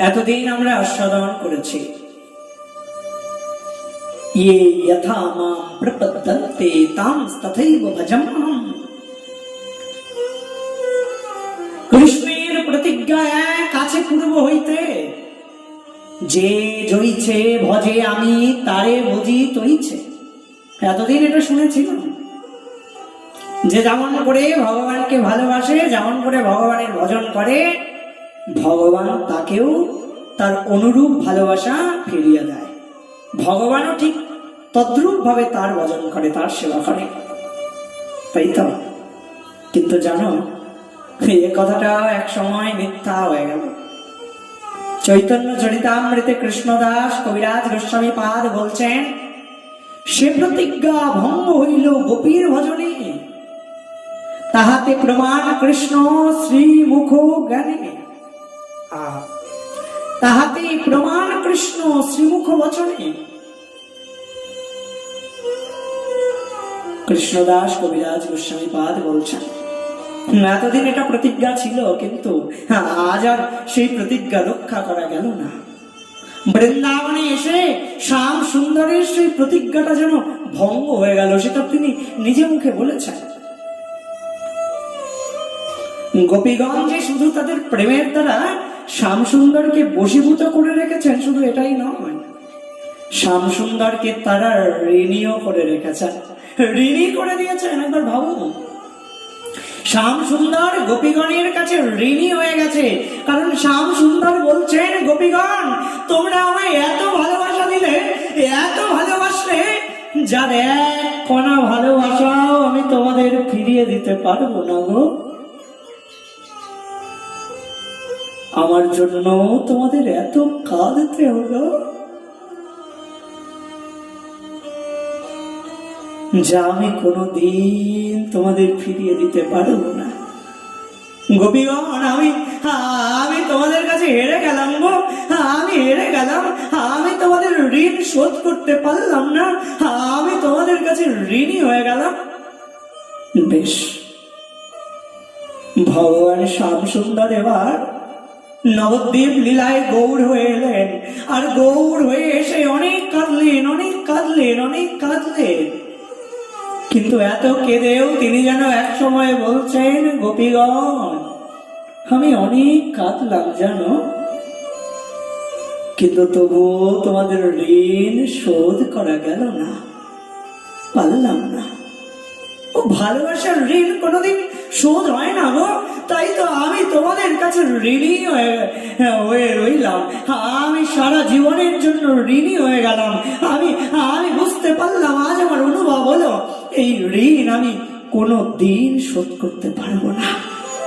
এতদিন আমরা আস্বাদন করেছি। ইয়ে যথা মাম তাম তথৈব কৃষ্ণের প্রতিজ্ঞা এক আছে পূর্ব হইতে। যে জইছে ভজে আমি, তারে বুঝি তৈছে। এতদিন এটা শুনেছিলাম। যে যেমন করে ভগবানকে ভালোবাসে, যেমন করে ভগবানের ভজন করে ভগবান তাকেও তার অনুরূপ ভালোবাসা ফিরিয়ে দেয়। ভগবানও ঠিক তদ্রূপ ভাবে তার ভজন করে, তার সেবা করে। তাই তো? কিন্তু জানো এ কথাটা এক সময় মিথ্যা হয়ে গেল। চৈতন্য চরিতামৃতে কৃষ্ণদাস কবিরাজ গোস্বামী পাদ বলছেন, সে প্রতিজ্ঞা ভঙ্গ হইল গোপীর ভজনে। তাহাতে প্রমাণ কৃষ্ণ শ্রীমুখ জ্ঞানে তাহাতে প্রমাণ কৃষ্ণ শ্রীমুখ বচনে। কৃষ্ণদাস কবিরাজ গোস্বামী পাদ বলছেন, এতদিন এটা প্রতিজ্ঞা ছিল, কিন্তু আজ আর সেই প্রতিজ্ঞা রক্ষা করা গেল না। বৃন্দাবনে এসে শ্যাম সুন্দরের সেই প্রতিজ্ঞাটা যেন ভঙ্গ হয়ে গেল, সেটা তিনি নিজে মুখে বলেছেন। গোপীগঞ্জে শুধু তাদের প্রেমের দ্বারা শ্যাম সুন্দরকে বশীভূত করে রেখেছেন, শুধু এটাই নয়। শ্যাম সুন্দরকে তারা ঋণীও করে রেখেছেন। ঋণী করে দিয়েছেন, একবার ভাবুন। শ্যাম সুন্দর গোপীগণের কাছে ঋণী হয়ে গেছে, কারণ শ্যাম সুন্দর বলছেন, গোপীগণ, তোমরা আমায় এত ভালোবাসা দিলে, এত ভালোবাসলে, যার এক কণা ভালোবাসাও আমি তোমাদের ফিরিয়ে দিতে পারব না গো। আমার জন্য তোমাদের এত কাঁদতে হলো যা আমি কোনোদিন তোমাদের ফিরিয়ে দিতে পারব না। গোপীগণ, আমি আমি তোমাদের কাছে হেরে গেলাম গো। আমি হেরে গেলাম। আমি তোমাদের ঋণ শোধ করতে পারলাম না। আমি তোমাদের কাছে ঋণী হয়ে গেলাম। বেশ, ভগবান শ্যাম সুন্দর এবার নবদ্বীপ লীলায় গৌর হয়ে এলেন। আর গৌর হয়ে এসে অনেক কাঁদলেন অনেক কাঁদলেন অনেক কাঁদলেন। কিন্তু এত কেঁদেও তিনি যেন এক সময় বলছেন, গোপীগণ, আমি অনেক কাঁদলাম জানো। কিন্তু তবুও তোমাদের ঋণ শোধ করা গেল না, পারলাম না। ভালোবাসার ঋণ কোনোদিন শোধ হয় না গো। তাই তো আমি তোমাদের কাছে ঋণী হয়ে রইলাম। আমি সারা জীবনের জন্য ঋণী হয়ে গেলাম। আমি আমি বুঝতে পারলাম আজ আমার অনুভব হলো, এই ঋণ আমি কোনো দিন শোধ করতে পারব না।